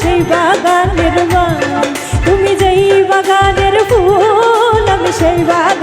সেই বাগানের মা তুমি যেই বাগানের ফুল আমি সেই বাগান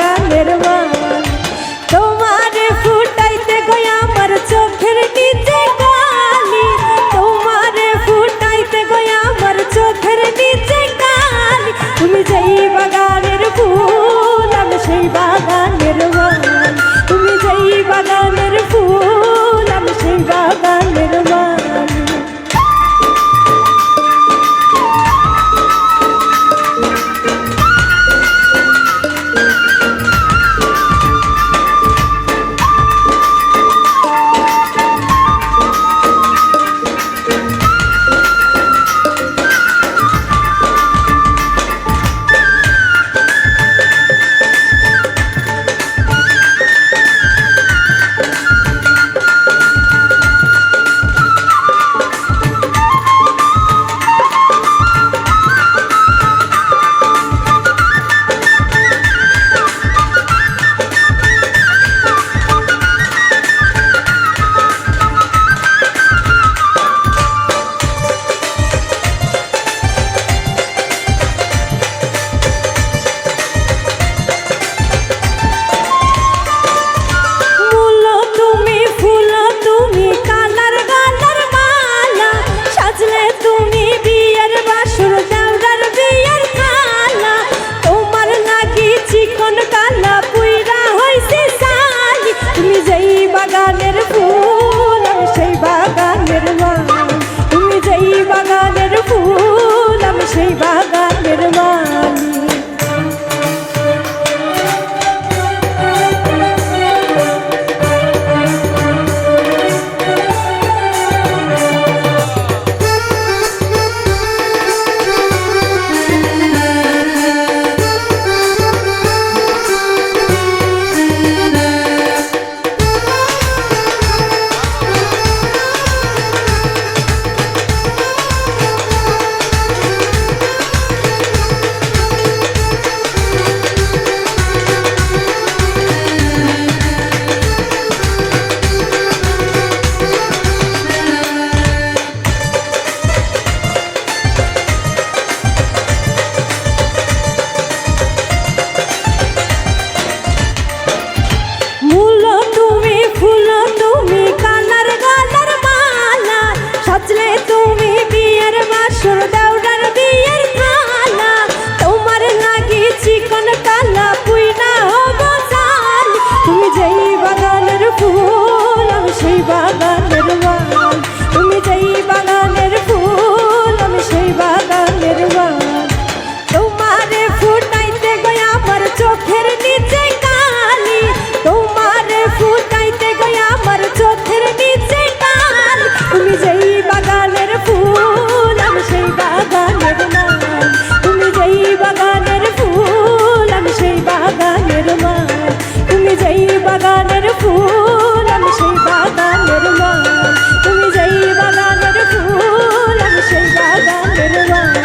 সেই বাগান বাগানের ফুল, আমি সেই বাগানের মা। তুমি যেই বাগানের ফুল, আমি সেই বাগানের মা। তুমি যেই বাগানের ফুল, আমি সেই বাগানের মা।